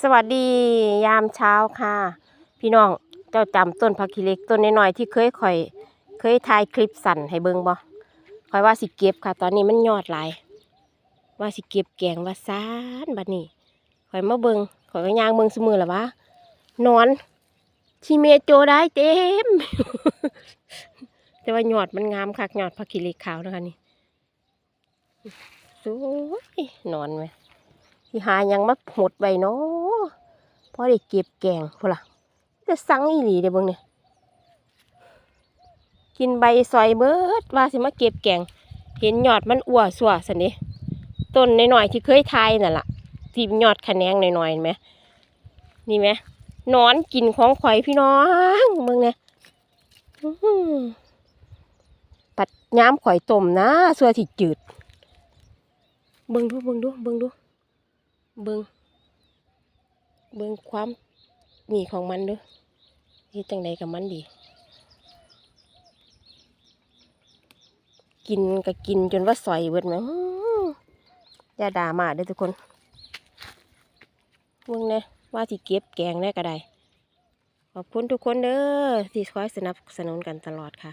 สวัสดียามเช้าค่ะ พี่น้องเจ้าจำต้นผักขี้เล็กต้นน้อยๆที่เคยข่อย เคยถ่ายคลิปสั่นให้เบิ่งบ่ข่อยว่าสิเก็บค่ะ ตอนนี้มันยอดหลาย ว่าสิเก็บแกงว่าซานบัดนี้ข่อยมาเบิ่งข่อยก็ย่างเบิ่งสมือละวะนอนที่เมโจได้เต็ม แต่ว่ายอดมันงามคักยอดผักขี้เล็กขาวนะคะนี่สวยนอนไหมที่หายังมาหดไว้เนาะ พอได้เก็บแกงพุ่นล่ะจะสั่งอีหลีเด้เบิ่งเนี่ยกินใบซอยเบิดว่าสิมาเก็บแกง เห็นยอดมันอ้วสัวสันเด้ต้นน้อยๆที่เคยทายนั่นล่ะที่ยอดขะแนงน้อยๆเห็นไหมนี่ไหมนอนกินของข่อยพี่น้องเบิ่งเนี่ยหือปัดย้ำข่อยต้มนะสัวที่จืดเบิ่งดูเบิ่งดูเบิ่งดูเบิง เบิงความนี่ของมันเด้อเฮ็ดจังใดกับมันดี กินก็กินจนว่าสอยเบิดแหมอื้ออย่าด่ามาเด้อทุกคนเบิ่งแน่ว่าสิเก็บแกงได้ก็ได้ขอบคุณทุกคนเด้อที่คอยสนับสนุนกันตลอดค่ะ